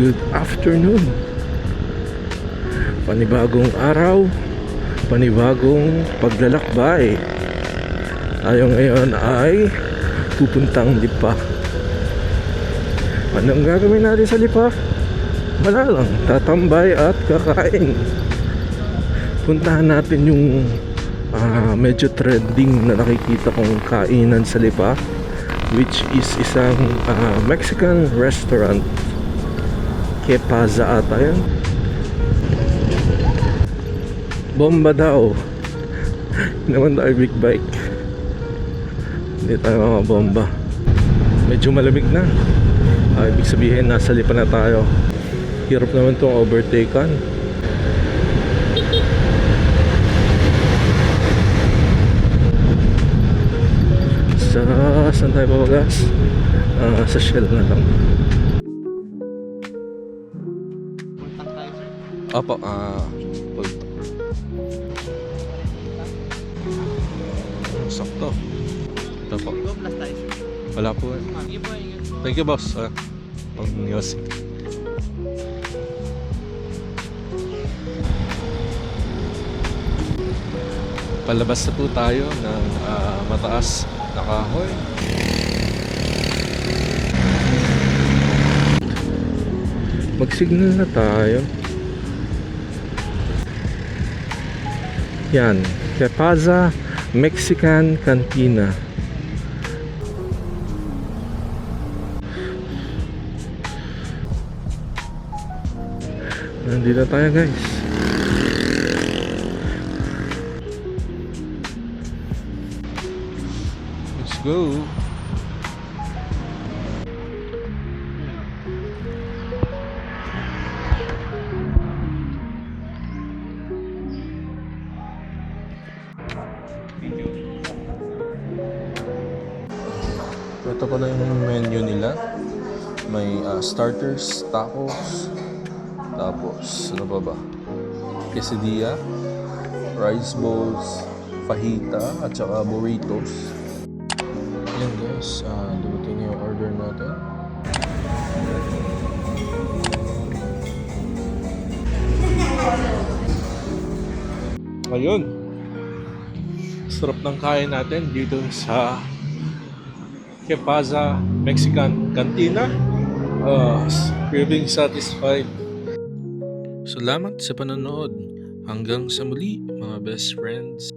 Good afternoon. Panibagong araw, panibagong paglalakbay. Tayo ngayon ay pupuntang Lipa. Anong gagawin natin sa Lipa? Wala lang, tatambay at kakain. Puntahan natin yung ah, medyo trending na nakikita kong kainan sa Lipa which is isang ah, Mexican restaurant Que Paza ata yan Bomba daw. Naman tayo big bike. Hindi tayo mga bomba medyo malamig na. Ah, ibig sabihin nasa lipa na tayo. Hirap naman itong overtaken sa saan tayo papagas? Ah, sa Shell na lang Apo, ah, uh, Sakto. Ito po. Wala po eh. Thank you, boss. Ah, pag news. Palabas na po tayo ng ah, mataas na kahoy. Mag-signal na tayo. Yan. Tepaza Mexican Cantina. Nandito tayo guys. Let's go. Ito pala yung menu nila. May ah, starters, tacos, tapos, ano pa ba? Quesadilla, rice bowls, fajita, at saka burritos. Yan guys, uh, dumating na yung order natin. Ayun. Sarap ng kain natin dito sa Kepaza Mexican Cantina. Uh, feeling satisfied. Salamat sa panonood. Hanggang sa muli, mga best friends.